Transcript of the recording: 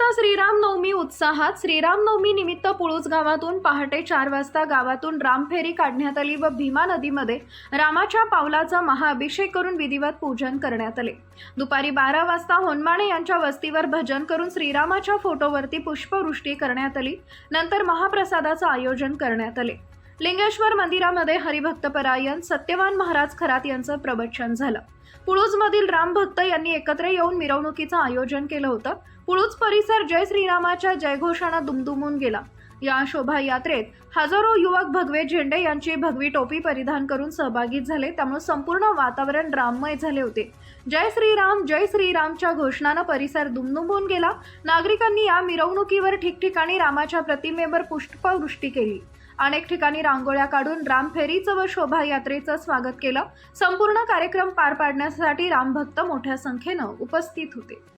येता श्रीराम नवमी उत्साहात श्रीराम नवमी निमित्त पुळूस गावातून पहाटे चार वाजता गावातून रामफेरी काढण्यात आली व भीमा नदीमध्ये रामाच्या पावलाचा महाअभिषेक करून विधिवत पूजन करण्यात आले. दुपारी बारा वाजता होनमाणे यांच्या वस्तीवर भजन करून श्रीरामाच्या फोटोवरती पुष्पवृष्टी करण्यात आली. नंतर महाप्रसादाचं आयोजन करण्यात आले. लिंगेश्वर मंदिरामध्ये हरिभक्तपरायण सत्यवान महाराज खरात यांचं प्रवचन झालं. पुळूजमधील रामभक्त यांनी एकत्र येऊन मिरवणुकीचं आयोजन केलं होतं. पुळूज परिसर जय श्रीरामाच्या जयघोषानं दुमदुमून गेला. या शोभायात्रेत हजारो युवक भगवे झेंडे यांची भगवी टोपी परिधान करून सहभागी झाले. त्यामुळे संपूर्ण वातावरण राममय झाले होते. जय श्रीराम जय श्रीरामच्या घोषणानं परिसर दुमदुमून गेला. नागरिकांनी या मिरवणुकीवर ठिकठिकाणी रामाच्या प्रतिमेवर पुष्पवृष्टी केली. अनेक ठिकाणी रांगोळ्या काढून रामफेरीचं व शोभायात्रेचं स्वागत केलं. संपूर्ण कार्यक्रम पार पाडण्यासाठी रामभक्त मोठ्या संख्येनं उपस्थित होते.